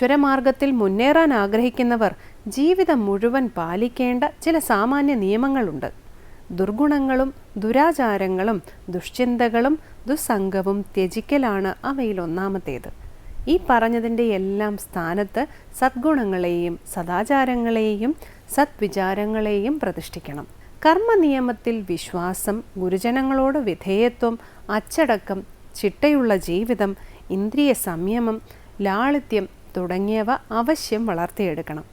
ഈശ്വരമാർഗത്തിൽ മുന്നേറാൻ ആഗ്രഹിക്കുന്നവർ ജീവിതം മുഴുവൻ പാലിക്കേണ്ട ചില സാമാന്യ നിയമങ്ങളുണ്ട്. ദുർഗുണങ്ങളും ദുരാചാരങ്ങളും ദുഷ്ചിന്തകളും ദുസ്സംഗവും ത്യജിക്കലാണ് അവയിൽ ഒന്നാമത്തേത്. ഈ പറഞ്ഞതിന്റെ എല്ലാം സ്ഥാനത്ത് സദ്ഗുണങ്ങളെയും സദാചാരങ്ങളെയും സദ്വിചാരങ്ങളെയും പ്രതിഷ്ഠിക്കണം. കർമ്മനിയമത്തിൽ വിശ്വാസം ഗുരുജനങ്ങളോട് വിധേയത്വം അച്ചടക്കം ചിട്ടയുള്ള ജീവിതം ഇന്ദ്രിയ സംയമം ലാളിത്യം തുടങ്ങിയവ അവശ്യം വളർത്തിയെടുക്കണം.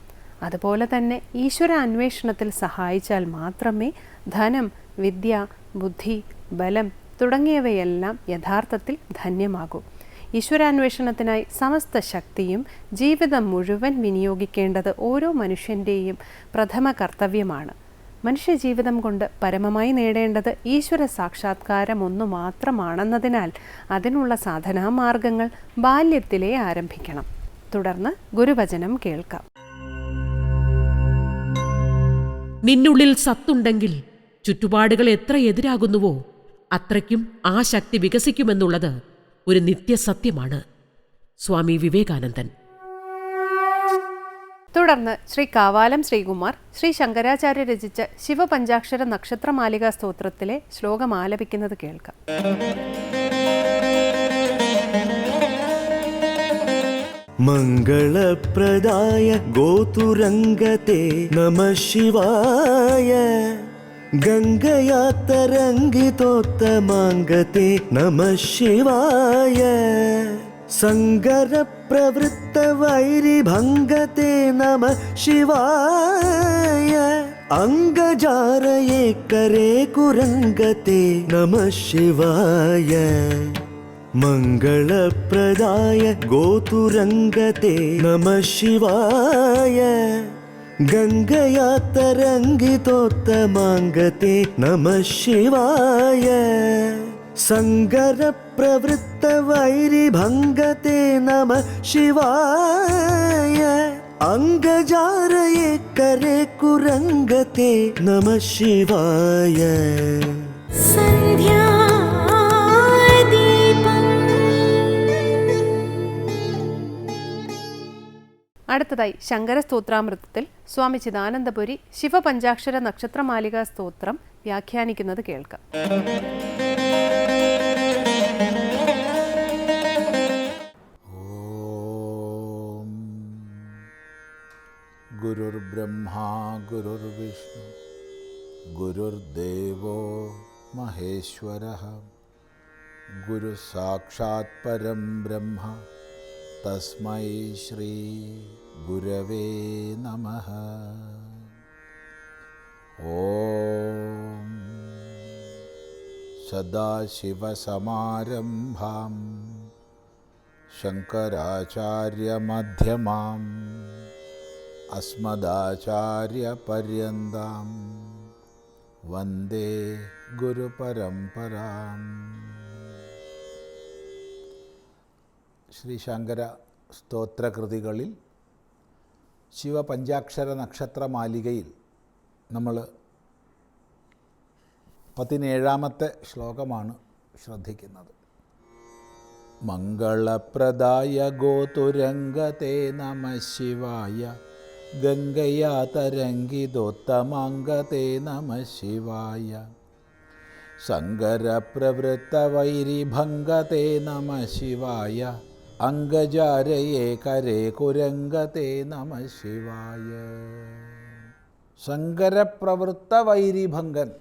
അതുപോലെ തന്നെ ഈശ്വര അന്വേഷണത്തിൽ സഹായിച്ചാൽ മാത്രമേ ധനം വിദ്യ ബുദ്ധി ബലം തുടങ്ങിയവയെല്ലാം യഥാർത്ഥത്തിൽ ധന്യമാകൂ. ഈശ്വരാന്വേഷണത്തിനായി സമസ്ത ശക്തിയും ജീവിതം മുഴുവൻ വിനിയോഗിക്കേണ്ടത് ഓരോ മനുഷ്യന്റെയും പ്രഥമ കർത്തവ്യമാണ്. മനുഷ്യ ജീവിതം കൊണ്ട് പരമമായി നേടേണ്ടത് ഈശ്വര സാക്ഷാത്കാരം ഒന്നു മാത്രമാണെന്നതിനാൽ അതിനുള്ള സാധനാമാർഗങ്ങൾ ബാല്യത്തിലേ ആരംഭിക്കണം. തുടർന്ന് ഗുരുവചനം കേൾക്കാം. നിന്നുള്ളിൽ സത്തുണ്ടെങ്കിൽ ചുറ്റുപാടുകൾ എത്ര എതിരാകുന്നുവോ അത്രയ്ക്കും ആ ശക്തി വികസിക്കുമെന്നുള്ളത് ഒരു നിത്യസത്യമാണ്. സ്വാമി വിവേകാനന്ദൻ. തുടർന്ന് ശ്രീ കാവാലം ശ്രീകുമാർ ശ്രീ ശങ്കരാചാര്യ രചിച്ച ശിവപഞ്ചാക്ഷര നക്ഷത്രമാലികാ സ്തോത്രത്തിലെ ശ്ലോകം ആലപിക്കുന്നത് കേൾക്കാം. മംഗളപ്രദായ ഗോതുരംഗതേ നമ ശിവായ. ഗംഗയാത്തരംഗിതോത്തമാംഗത്തെ നമ ശിവായ. സങ്കരപ്രവൃത്തവൈരിഭംഗത്തെ നമ ശിവായ. അംഗജാരയേക്കരേ കുരംഗത്തെ നമ ശിവായ. മംഗളപ്രദായ ഗോതുരംഗതേ നമ ശിവായ. ഗംഗയാതരംഗിതോത്തമാംഗത്തെ നമ ശിവായ. സങ്കരപ്രവൃത്തവൈരിഭംഗത്തെ നമ ശിവായ. അംഗജാരയെ കരേ കുരംഗത്തെ നമ ശിവായ. സന്ധ്യാ അടുത്തതായി ശങ്കര സ്തോത്രാമൃതത്തിൽ സ്വാമി ചിദാനന്ദപുരി ശിവപഞ്ചാക്ഷര നക്ഷത്രമാലിക സ്തോത്രം വ്യാഖ്യാനിക്കുന്നത് കേൾക്കാം. ഗുരുർബ്രഹ്മാ ഗുരുർവിഷ്ണു ഗുരുർദേവോ മഹേശ്വര ഗുരു സാക്ഷാത് പരം ബ്രഹ്മ तस्मै श्रीगुरवे नमः। ॐ सदाशिवसमारम्भां शङ्कराचार्यमध्यमाम् अस्मदाचार्यपर्यन्तां वंदे गुरुपरम्पराम्। ശ്രീ ശങ്കര സ്തോത്രകൃതികളിൽ ശിവപഞ്ചാക്ഷര നക്ഷത്ര മാലികയിൽ നമ്മൾ പതിനേഴാമത്തെ ശ്ലോകമാണ് ശ്രദ്ധിക്കുന്നത്. മംഗളപ്രദായ ഗോതുരംഗത്തെ നമ ശിവായ ഗംഗയാ തരംഗിതോത്തമാംഗത്തെ നമ ശിവായ സങ്കരപ്രവൃത്തവൈരിഭംഗത്തെ നമ ശിവായ അംഗജാരയേ കരേ കുരംഗതേ നമ ശിവായ. സങ്കരപ്രവൃത്തവൈരിഭംഗൻ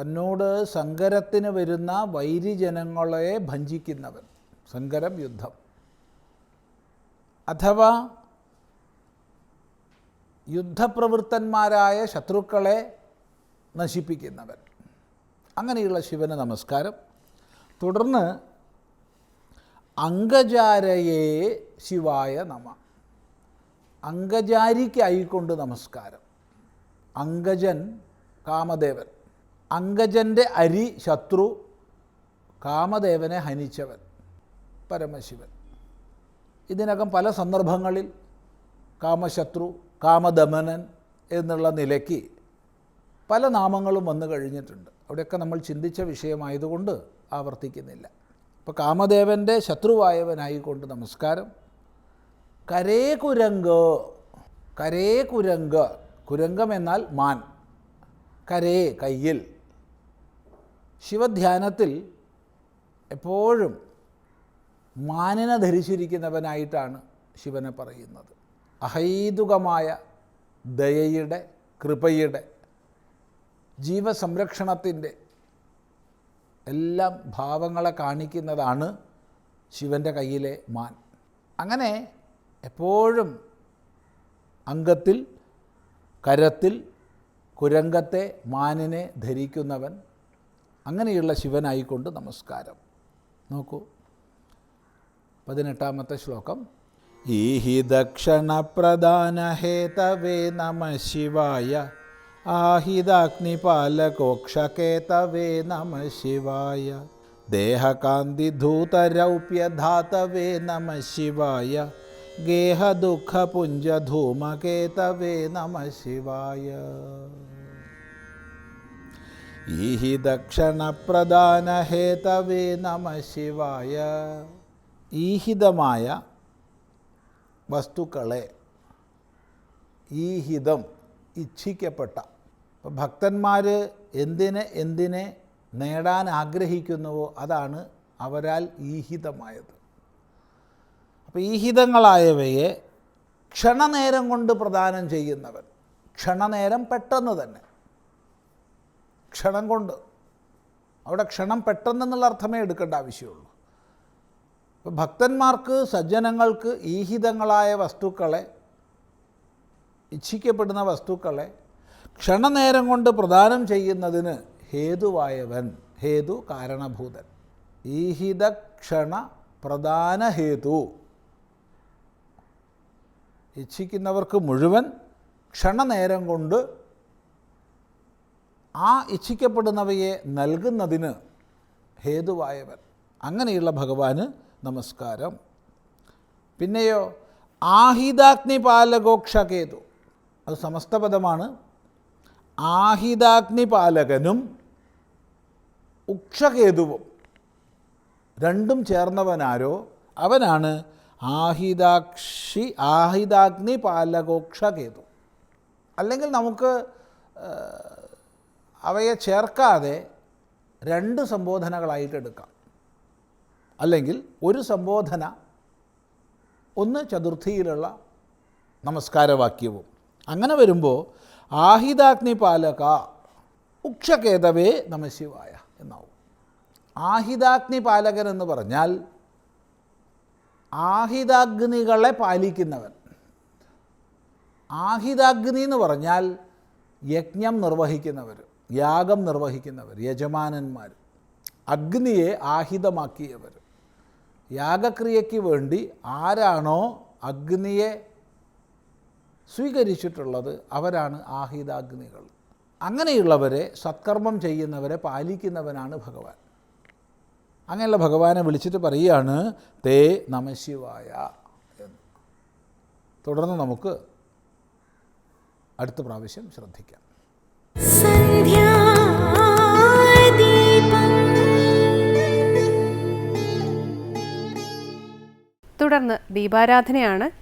തന്നോട് സങ്കരത്തിന് വരുന്ന വൈരിജനങ്ങളെ ഭഞ്ചിക്കുന്നവൻ. സങ്കരം യുദ്ധം. അഥവാ യുദ്ധപ്രവൃത്തന്മാരായ ശത്രുക്കളെ നശിപ്പിക്കുന്നവൻ. അങ്ങനെയുള്ള ശിവന് നമസ്കാരം. തുടർന്ന് അംഗജാരയെ ശിവായ നമ. അംഗജാരിക്കായിക്കൊണ്ട് നമസ്കാരം. അങ്കജൻ കാമദേവൻ. അങ്കജന്റെ അരി ശത്രു കാമദേവനെ ഹനിച്ചവൻ പരമശിവൻ. ഇതിനകം പല സന്ദർഭങ്ങളിൽ കാമശത്രു കാമദമനൻ എന്നുള്ള നിലയ്ക്ക് പല നാമങ്ങളും വന്നു കഴിഞ്ഞിട്ടുണ്ട്. അവിടെയൊക്കെ നമ്മൾ ചിന്തിച്ച വിഷയമായതുകൊണ്ട് ആവർത്തിക്കുന്നില്ല. അപ്പോൾ കാമദേവന്റെ ശത്രുവായവനായിക്കൊണ്ട് നമസ്കാരം. കരേ കുരങ്ക് കരേ കുരങ്ക് കുരങ്കം എന്നാൽ മാൻ. കരേ കയ്യിൽ. ശിവധ്യാനത്തിൽ എപ്പോഴും മാനിനെ ധരിച്ചിരിക്കുന്നവനായിട്ടാണ് ശിവനെ പറയുന്നത്. അഹൈതുകമായ ദയയുടെ കൃപയുടെ ജീവസംരക്ഷണത്തിന്റെ എല്ലാം ഭാവങ്ങളെ കാണിക്കുന്നതാണ് ശിവന്റെ കയ്യിലെ മാൻ. അങ്ങനെ എപ്പോഴും അംഗത്തിൽ കരത്തിൽ കുരങ്കത്തെ മാനിനെ ധരിക്കുന്നവൻ അങ്ങനെയുള്ള ശിവനായിക്കൊണ്ട് നമസ്കാരം. നോക്കൂ. പതിനെട്ടാമത്തെ ശ്ലോകം. ഈ ദക്ഷിണ പ്രധാന ഹേതവേ നമ ശിവായ ആഹിതാഗ്നിപാലകോക്ഷകേതവേ നമ ശിവായ. ദേഹകാന്തിധൂതരൗപ്യധാതവേ നമ ശിവായ. ഗേഹദുഃഖപുഞ്ചധൂമകേതവേ നമ ശിവായ. ഈഹി ദക്ഷണപ്രധാനഹേതവേ നമ ശിവായ. ഈഹിതമായ വസ്തുക്കളെ ഈഹിതം ഇച്ഛിക്കപ്പെട്ട അപ്പോൾ ഭക്തന്മാർ എന്തിനെ എന്തിനെ നേടാൻ ആഗ്രഹിക്കുന്നുവോ അതാണ് അവരാൽ ഈഹിതമായത്. അപ്പോൾ ഈഹിതങ്ങളായവയെ ക്ഷണനേരം കൊണ്ട് പ്രദാനം ചെയ്യുന്നവൻ ക്ഷണനേരം പെട്ടെന്ന് തന്നെ ക്ഷണം കൊണ്ട്. അവിടെ ക്ഷണം പെട്ടെന്നെന്നുള്ള അർത്ഥമേ എടുക്കേണ്ട ആവശ്യമുള്ളൂ. അപ്പോൾ ഭക്തന്മാർക്ക് സജ്ജനങ്ങൾക്ക് ഈഹിതങ്ങളായ വസ്തുക്കളെ ഇച്ഛിക്കപ്പെടുന്ന വസ്തുക്കളെ ക്ഷണനേരം കൊണ്ട് പ്രദാനം ചെയ്യുന്നതിന് ഹേതുവായവൻ ഹേതു കാരണഭൂതൻ. ഈഹിത ക്ഷണ പ്രധാന ഹേതു. ഇച്ഛിക്കുന്നവർക്ക് മുഴുവൻ ക്ഷണനേരം കൊണ്ട് ആ ഇച്ഛിക്കപ്പെടുന്നവയെ നൽകുന്നതിന് ഹേതുവായവൻ. അങ്ങനെയുള്ള ഭഗവാന് നമസ്കാരം. പിന്നെയോ ആഹിതാഗ്നിപാലകോക്ഷകേതു അത് സമസ്തപദമാണ്. ആഹിതാഗ്നിപാലകനും ഉക്ഷകേതുവും രണ്ടും ചേർന്നവനാരോ അവനാണ് ആഹിതാക്ഷി ആഹിതാഗ്നി പാലകോക്ഷകേതു അല്ലെങ്കിൽ നമുക്ക് അവയെ ചേർക്കാതെ രണ്ട് സംബോധനകളായിട്ട് എടുക്കാം. അല്ലെങ്കിൽ ഒരു സംബോധന ഒന്ന് ചതുർത്ഥിയിലുള്ള നമസ്കാരവാക്യവും. അങ്ങനെ വരുമ്പോൾ ആഹിതാഗ്നി പാലക ഉക്ഷകേതവേ നമശിവായ എന്നാവും. ആഹിതാഗ്നി പാലകൻ എന്ന് പറഞ്ഞാൽ ആഹിതാഗ്നികളെ പാലിക്കുന്നവൻ. ആഹിതാഗ്നി എന്ന് പറഞ്ഞാൽ യജ്ഞം നിർവഹിക്കുന്നവർ യാഗം നിർവഹിക്കുന്നവർ യജമാനന്മാർ. അഗ്നിയെ ആഹിതമാക്കിയവർ. യാഗക്രിയയ്ക്ക് വേണ്ടി ആരാണോ അഗ്നിയെ സ്വീകരിച്ചിട്ടുള്ളത് അവരാണ് ആഹിതാഗ്നികൾ. അങ്ങനെയുള്ളവരെ സത്കർമ്മം ചെയ്യുന്നവരെ പാലിക്കുന്നവനാണ് ഭഗവാൻ. അങ്ങനെയുള്ള ഭഗവാനെ വിളിച്ചിട്ട് പറയുകയാണ് തേ നമശിവായ എന്ന്. തുടർന്ന് നമുക്ക് അടുത്ത പ്രാവശ്യം ശ്രദ്ധിക്കാം. തുടർന്ന് ദീപാരാധനയാണ്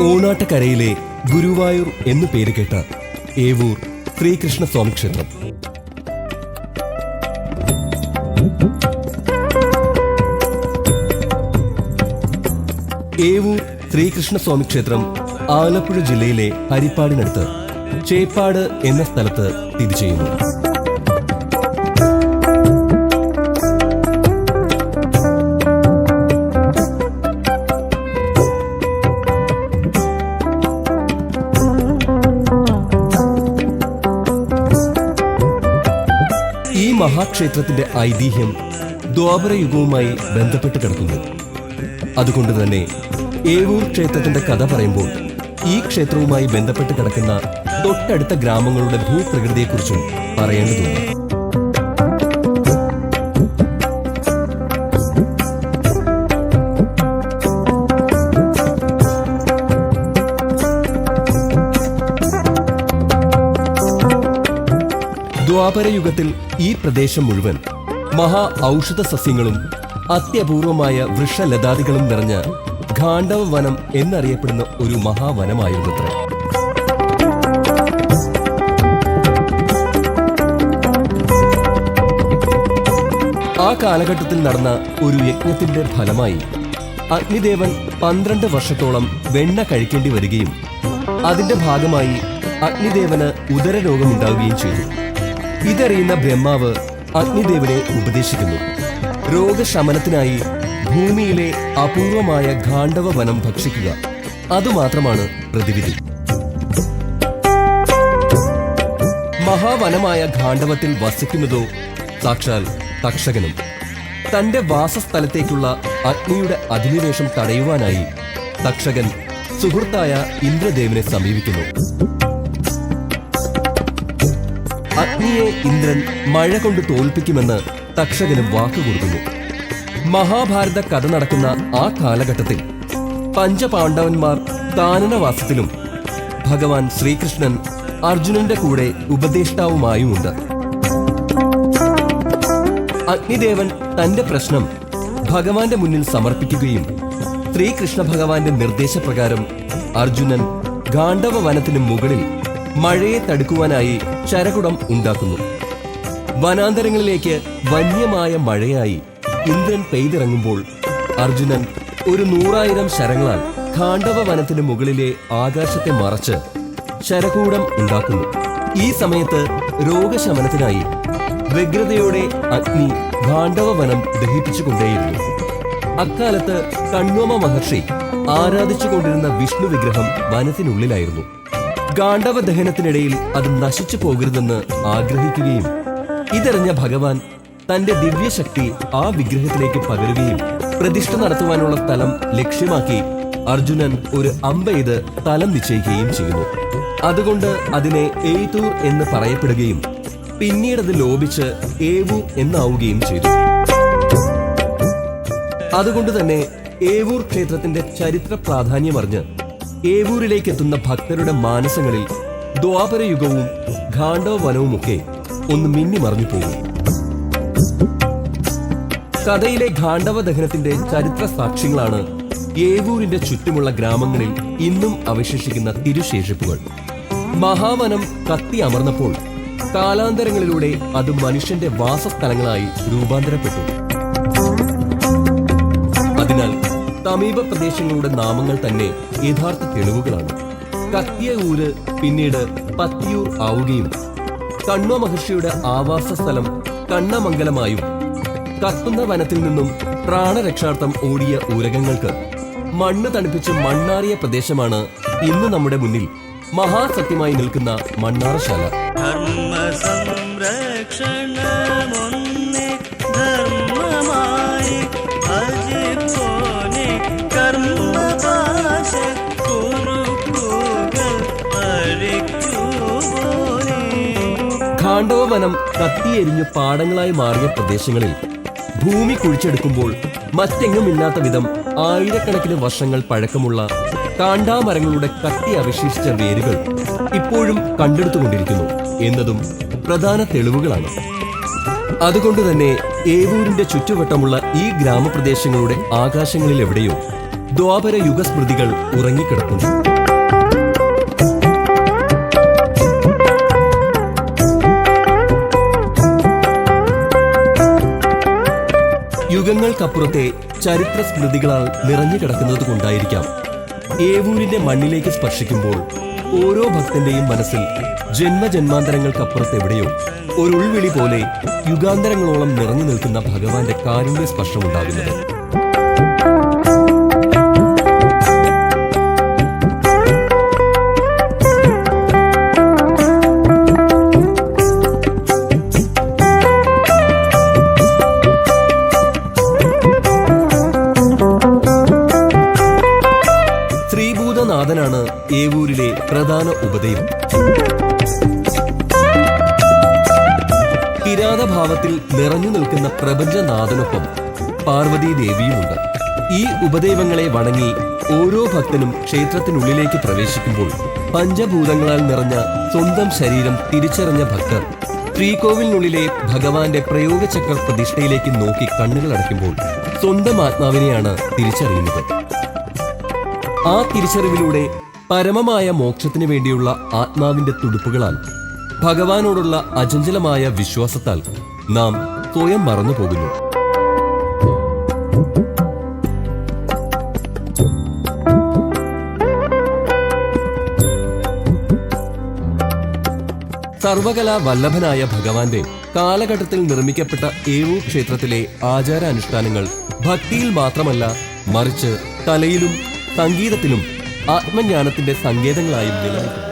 ഓണാട്ടക്കരയിലെ ഗുരുവായൂർ എന്നു പേര് കേട്ട ഏവൂർ ശ്രീകൃഷ്ണസ്വാമി ക്ഷേത്രം. ഏവൂർ ശ്രീകൃഷ്ണസ്വാമി ക്ഷേത്രം ആലപ്പുഴ ജില്ലയിലെ ഹരിപ്പാടിനടുത്ത് ചേപ്പാട് എന്ന സ്ഥലത്ത് സ്ഥിതി ചെയ്യുന്നു. മഹാക്ഷേത്രത്തിന്റെ ഐതിഹ്യം ദ്വാപരയുഗവുമായി ബന്ധപ്പെട്ട് കിടക്കുന്നു. അതുകൊണ്ട് തന്നെ ഏവൂർ ക്ഷേത്രത്തിന്റെ കഥ പറയുമ്പോൾ ഈ ക്ഷേത്രവുമായി ബന്ധപ്പെട്ട് കിടക്കുന്ന തൊട്ടടുത്ത ഗ്രാമങ്ങളുടെ ഭൂപ്രകൃതിയെക്കുറിച്ചും പറയേണ്ടതുണ്ട്. ദ്വാപരയുഗത്തിൽ ഈ പ്രദേശം മുഴുവൻ മഹാ ഔഷധ സസ്യങ്ങളും അത്യപൂർവമായ വൃക്ഷലതാദികളും നിറഞ്ഞ ഖാണ്ഡവ വനം എന്നറിയപ്പെടുന്ന ഒരു മഹാവനമായിരുന്നത്രേ. ആ കാലഘട്ടത്തിൽ നടന്ന ഒരു യജ്ഞത്തിന്റെ ഫലമായി അഗ്നിദേവൻ പന്ത്രണ്ട് വർഷത്തോളം വെണ്ണ കഴിക്കേണ്ടി വരികയും അതിന്റെ ഭാഗമായി അഗ്നിദേവന് ഉദരരോഗമുണ്ടാവുകയും ചെയ്തു. ഇതറിയുന്ന ബ്രഹ്മാവ് അഗ്നിദേവനെ ഉപദേശിക്കുന്നു. രോഗശമനത്തിനായി ഭൂമിയിലെ അപൂർവമായ ഖാണ്ഡവ വനം ഭക്ഷിക്കുക. അതുമാത്രമാണ് പ്രതിവിധി. മഹാവനമായ ഖാണ്ഡവത്തിൽ വസിക്കുന്നതോ സാക്ഷാൽ തക്ഷകനും. തന്റെ വാസസ്ഥലത്തേക്കുള്ള അഗ്നിയുടെ അധിനിവേശം തടയുവാനായി തക്ഷകൻ സുഹൃത്തായ ഇന്ദ്രദേവനെ സമീപിക്കുന്നു. അഗ്നിയെ ഇന്ദ്രൻ മഴ കൊണ്ട് തോൽപ്പിക്കുമെന്ന് തക്ഷകന് വാക്കുകൊടുക്കുന്നു മഹാഭാരത കഥ നടക്കുന്ന ആ കാലഘട്ടത്തിൽ പഞ്ചപാണ്ഡവന്മാർ താനനവാസത്തിലും ഭഗവാൻ ശ്രീകൃഷ്ണൻ അർജുനന്റെ കൂടെ ഉപദേഷ്ടാവുമായുമുണ്ട്. അഗ്നിദേവൻ തന്റെ പ്രശ്നം ഭഗവാന്റെ മുന്നിൽ സമർപ്പിക്കുകയും ശ്രീകൃഷ്ണ ഭഗവാന്റെ നിർദ്ദേശപ്രകാരം അർജുനൻ ഗാണ്ഡവ വനത്തിന് മുകളിൽ മഴയെ തടുക്കുവാനായി ചരകുടം ഉണ്ടാക്കുന്നു. വനാന്തരങ്ങളിലേക്ക് വന്യമായ മഴയായി ഇന്ദ്രൻ പെയ്തിറങ്ങുമ്പോൾ അർജുനൻ ഒരു നൂറായിരം ശരങ്ങളാൽ ഖാണ്ഡവ വനത്തിന് മുകളിലെ ആകാശത്തെ മറച്ച് ശരകൂടം ഉണ്ടാക്കുന്നു. ഈ സമയത്ത് രോഗശമനത്തിനായി വ്യഗ്രതയോടെ അഗ്നി ഖാണ്ഡവ വനം ദഹിപ്പിച്ചുകൊണ്ടേയിരുന്നു. അക്കാലത്ത് കണ്ണോമ മഹർഷി ആരാധിച്ചുകൊണ്ടിരുന്ന വിഷ്ണു വിഗ്രഹം വനത്തിനുള്ളിലായിരുന്നു. ഗാണ്ഡവ ദഹനത്തിനിടയിൽ അത് നശിച്ചു പോകരുതെന്ന് ആഗ്രഹിക്കുകയും ഇതറിഞ്ഞ ഭഗവാൻ തന്റെ ദിവ്യശക്തി ആ വിഗ്രഹത്തിലേക്ക് പകരുകയും പ്രതിഷ്ഠ നടത്തുവാനുള്ള സ്ഥലം ലക്ഷ്യമാക്കി അർജുനൻ ഒരു അമ്പെയ്ത് തലം നിശ്ചയിക്കുകയും ചെയ്യുന്നു. അതുകൊണ്ട് അതിനെ ഏതൂർ എന്ന് പറയപ്പെടുകയും പിന്നീടത് ലോപിച്ച് ഏവു എന്നാവുകയും ചെയ്തു. അതുകൊണ്ട് തന്നെ ഏവൂർ ക്ഷേത്രത്തിന്റെ ചരിത്ര പ്രാധാന്യമറിഞ്ഞ് ഏവൂരിലേക്ക് എത്തുന്ന ഭക്തരുടെ മാനസങ്ങളിൽ ദ്വാപരയുഗവും ഖാണ്ഡവ വനവുമൊക്കെ ഒന്ന് മിന്നി മറിഞ്ഞു പോകും കഥയിലെ ഖാണ്ഡവ ദഹനത്തിന്റെ ചരിത്ര സാക്ഷ്യങ്ങളാണ് ഏവൂരിന്റെ ചുറ്റുമുള്ള ഗ്രാമങ്ങളിൽ ഇന്നും അവശേഷിക്കുന്ന തിരുശേഷിപ്പുകൾ. മഹാവനം കത്തി അമർന്നപ്പോൾ കാലാന്തരങ്ങളിലൂടെ അത് മനുഷ്യന്റെ വാസസ്ഥലങ്ങളായി രൂപാന്തരപ്പെട്ടു. സമീപ പ്രദേശങ്ങളുടെ നാമങ്ങൾ തന്നെ യഥാർത്ഥ തെളിവുകളാണ്. കത്തിയ ഊര് പിന്നീട് പത്തിയൂർ ആവുകയും കണ്വ മഹർഷിയുടെ ആവാസ സ്ഥലം കണ്ണമംഗലമായും കത്തുന്ന വനത്തിൽ നിന്നും പ്രാണരക്ഷാർത്ഥം ഓടിയ ഊരകങ്ങൾക്ക് മണ്ണ് തണുപ്പിച്ച് മണ്ണാറിയ പ്രദേശമാണ് ഇന്ന് നമ്മുടെ മുന്നിൽ മഹാസത്യമായി നിൽക്കുന്ന മണ്ണാറശാല. ധർമ്മ സംരക്ഷണമൊന്നേ ഖാണ്ഡവവനം കത്തിയെരിഞ്ഞു പാടങ്ങളായി മാറിയ പ്രദേശങ്ങളിൽ ഭൂമി കുഴിച്ചെടുക്കുമ്പോൾ മറ്റെങ്ങുമില്ലാത്ത വിധം ആയിരക്കണക്കിന് വർഷങ്ങൾ പഴക്കമുള്ള കാണ്ടാമരങ്ങളുടെ കത്തി അവശേഷിച്ച വേരുകൾ ഇപ്പോഴും കണ്ടെടുത്തുകൊണ്ടിരിക്കുന്നു എന്നതും പ്രധാന തെളിവുകളാണ്. അതുകൊണ്ട് തന്നെ ഏവൂരിന്റെ ചുറ്റുവട്ടമുള്ള ഈ ഗ്രാമപ്രദേശങ്ങളുടെ ആകാശങ്ങളിൽ എവിടെയോ ദ്വാപര യുഗസ്മൃതികൾ ഉറങ്ങിക്കിടക്കുന്നു. യുഗങ്ങൾക്കപ്പുറത്തെ ചരിത്ര സ്മൃതികളാൽ നിറഞ്ഞു കിടക്കുന്നത് കൊണ്ടായിരിക്കാം. ഏവൂരിന്റെ മണ്ണിലേക്ക് സ്പർശിക്കുമ്പോൾ ഓരോ ഭക്തന്റെയും മനസ്സിൽ ജന്മജന്മാന്തരങ്ങൾക്കപ്പുറത്തെവിടെയോ ഒരു ഉൾവിളി പോലെ യുഗാന്തരങ്ങളോളം നിറഞ്ഞു നിൽക്കുന്ന ഭഗവാന്റെ കാരുണ്യ സ്പർശമുണ്ടാകുന്നത് പാർവതീ ദേവിയുമുണ്ട് ഈ ഉപദേവങ്ങളെ വണങ്ങി ഓരോ ഭക്തനും ക്ഷേത്രത്തിനുള്ളിലേക്ക് പ്രവേശിക്കുമ്പോൾ പഞ്ചഭൂതങ്ങളാൽ നിറഞ്ഞ സ്വന്തം ശരീരം തിരിച്ചറിഞ്ഞ ഭക്തർ ശ്രീകോവിലിനുള്ളിലെ ഭഗവാന്റെ പ്രയോഗചക്ര പ്രതിഷ്ഠയിലേക്ക് നോക്കി കണ്ണുകൾ അടയ്ക്കുമ്പോൾ സ്വന്തം ആത്മാവിനെയാണ് തിരിച്ചറിയുന്നത്. ആ തിരിച്ചറിവിലൂടെ പരമമായ മോക്ഷത്തിനു വേണ്ടിയുള്ള ആത്മാവിന്റെ തുടുപ്പുകളാൽ ഭഗവാനോടുള്ള അചഞ്ചലമായ വിശ്വാസത്താൽ നാം സ്വയം മറന്നു പോകുന്നു സർവകലാ വല്ലഭനായ ഭഗവാന്റെ കാലഘട്ടത്തിൽ നിർമ്മിക്കപ്പെട്ട ഏവൂ ക്ഷേത്രത്തിലെ ആചാരാനുഷ്ഠാനങ്ങൾ ഭക്തിയിൽ മാത്രമല്ല മറിച്ച് കലയിലും സംഗീതത്തിലും ആത്മജ്ഞാനത്തിന്റെ സങ്കേതങ്ങളായും നിലനിൽക്കുന്നു.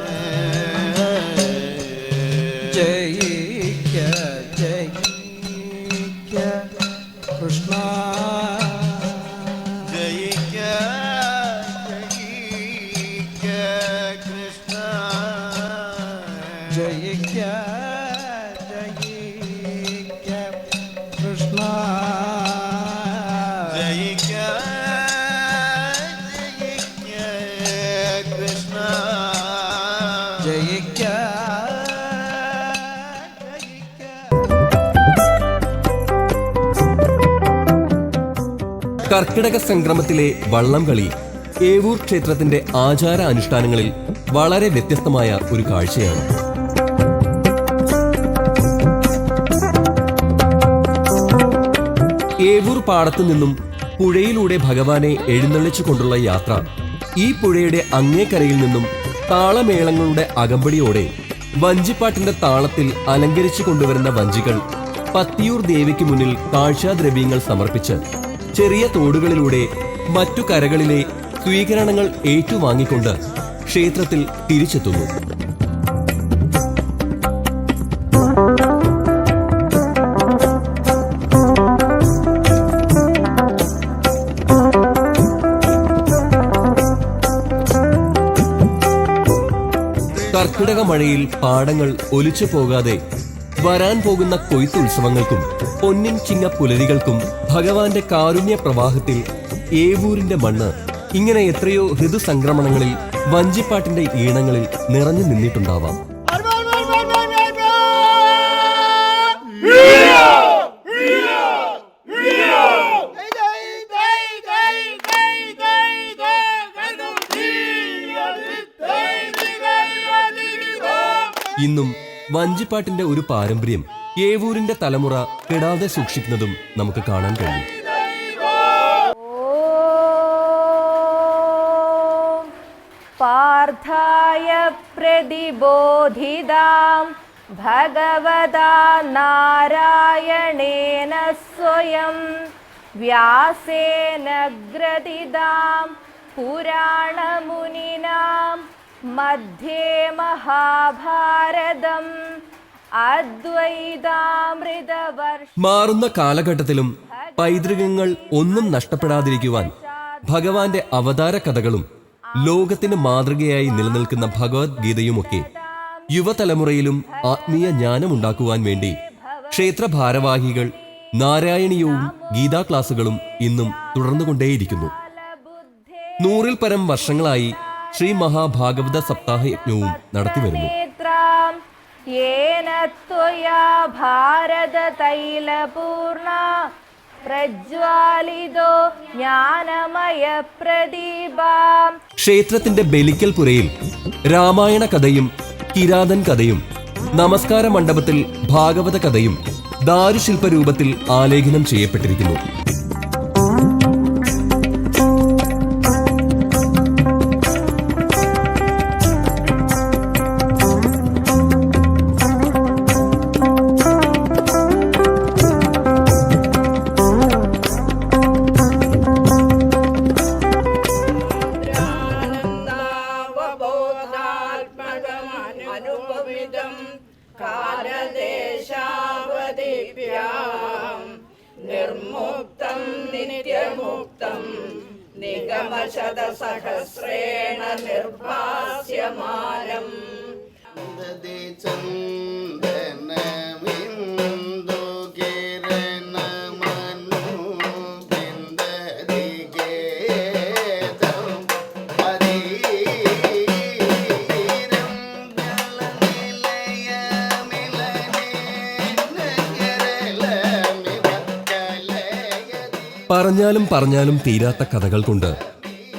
കർക്കിടക സംക്രമത്തിലെ വള്ളംകളി ഏവൂർ ക്ഷേത്രത്തിന്റെ ആചാര അനുഷ്ഠാനങ്ങളിൽ വളരെ വ്യത്യസ്തമായ ഒരു കാഴ്ചയാണ്. ഏവൂർ പാടത്തു നിന്നും പുഴയിലൂടെ ഭഗവാനെ എഴുന്നള്ളിച്ചു കൊണ്ടുള്ള യാത്ര ഈ പുഴയുടെ അങ്ങേക്കരയിൽ നിന്നും താളമേളങ്ങളുടെ അകമ്പടിയോടെ വഞ്ചിപ്പാട്ടിന്റെ താളത്തിൽ അലങ്കരിച്ചു കൊണ്ടുവരുന്ന വഞ്ചികൾ പത്തിയൂർ ദേവിക്ക് മുന്നിൽ കാഴ്ചാദ്രവ്യങ്ങൾ സമർപ്പിച്ച് ചെറിയ തോടുകളിലൂടെ മറ്റു കരകളിലെ സ്വീകരണങ്ങൾ ഏറ്റുവാങ്ങിക്കൊണ്ട് ക്ഷേത്രത്തിൽ തിരിച്ചെത്തുന്നു. കർക്കിടക മഴയിൽ പാടങ്ങൾ ഒലിച്ചു പോകാതെ വരാൻ പോകുന്ന കൊയ്ത്തുത്സവങ്ങൾക്കും പൊന്നിൻ ചിങ്ങ പുലരികൾക്കും ഭഗവാന്റെ കാരുണ്യ പ്രവാഹത്തിൽ ഏവൂരിന്റെ മണ്ണ് ഇങ്ങനെ എത്രയോ ഋതുസംക്രമണങ്ങളിൽ വഞ്ചിപ്പാട്ടിന്റെ ഈണങ്ങളിൽ നിറഞ്ഞു നിന്നിട്ടുണ്ടാവാം. വഞ്ചിപ്പാട്ടിന്റെ ഒരു പാരമ്പര്യം ഏവൂരിന്റെ തലമുറ കെടാതെ സൂക്ഷിക്കുന്നതും നമുക്ക് കാണാൻ കഴിയും. പാർത്ഥായ പ്രതിബോധിതാം ഭഗവതാ നാരായണേന സ്വയം വ്യാസേന ഗ്രഥിതാം പുരാണമുനിനാം मध्ये महाभारतम् अद्वैतामृतवर्ष മാറുന്ന കാലഘട്ടത്തിലും പൈതൃകങ്ങൾ ഒന്നും നഷ്ടപ്പെടാതിരിക്കുവാൻ ഭഗവാന്റെ അവതാര കഥകളും ലോകത്തിന് മാതൃകയായി നിലനിൽക്കുന്ന ഭഗവത്ഗീതയുമൊക്കെ യുവതലമുറയിലും ആത്മീയ ജ്ഞാനമുണ്ടാക്കുവാൻ വേണ്ടി ക്ഷേത്ര ഭാരവാഹികൾ നാരായണീയവും ഗീതാ ക്ലാസുകളും ഇന്നും തുടർന്നുകൊണ്ടേയിരിക്കുന്നു നൂറിൽ പരം വർഷങ്ങളായി ശ്രീ മഹാഭാഗവത സപ്താഹ യജ്ഞവും നടത്തിവരുന്നു പ്രജ്വാലിതോ ജ്ഞാനമയ പ്രദീപം. ക്ഷേത്രത്തിന്റെ ബലിക്കൽ പുരയിൽ രാമായണ കഥയും കിരാതൻ കഥയും നമസ്കാര മണ്ഡപത്തിൽ ഭാഗവത കഥയും ദാരുശില്പ രൂപത്തിൽ ആലേഖനം ചെയ്യപ്പെട്ടിരിക്കുന്നു. പറഞ്ഞാലും പറഞ്ഞാലും തീരാത്ത കഥകൾ കൊണ്ട്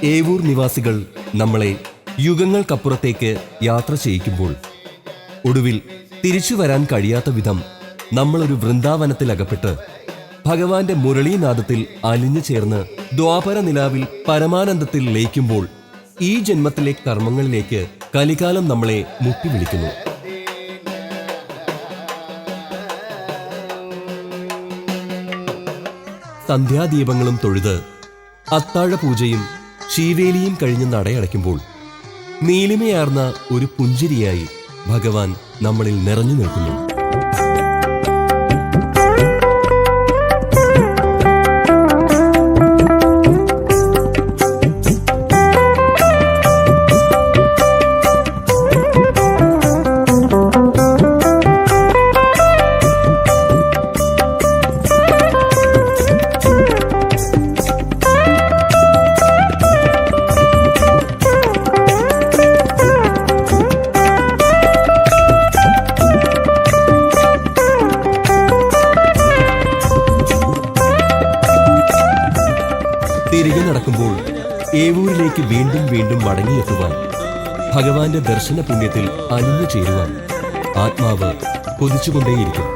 ഏവൂർ നിവാസികൾ നമ്മളെ യുഗങ്ങൾക്കപ്പുറത്തേക്ക് യാത്ര ചെയ്യിക്കുമ്പോൾ ഒടുവിൽ തിരിച്ചു വരാൻ കഴിയാത്ത വിധം നമ്മളൊരു വൃന്ദാവനത്തിലകപ്പെട്ട് ഭഗവാന്റെ മുരളീനാദത്തിൽ അലിഞ്ഞു ചേർന്ന് ദ്വാപര നിലാവിൽ പരമാനന്ദത്തിൽ ലയിക്കുമ്പോൾ ഈ ജന്മത്തിലെ കർമ്മങ്ങളിലേക്ക് കലികാലം നമ്മളെ മുട്ടി വിളിക്കുന്നു. സന്ധ്യാദീപങ്ങളും തൊഴുത് അത്താഴപൂജയും ശീവേലിയും കഴിഞ്ഞ് നടയടയ്ക്കുമ്പോൾ നീലിമയാർന്ന ഒരു പുഞ്ചിരിയായി ഭഗവാൻ നമ്മളിൽ നിറഞ്ഞു നിൽക്കുന്നു. ഭഗവാന്റെ ദർശന പുണ്യത്തിൽ അലിഞ്ഞു ചേരുവാൻ ആത്മാവ് കൊതിച്ചുകൊണ്ടേയിരിക്കും.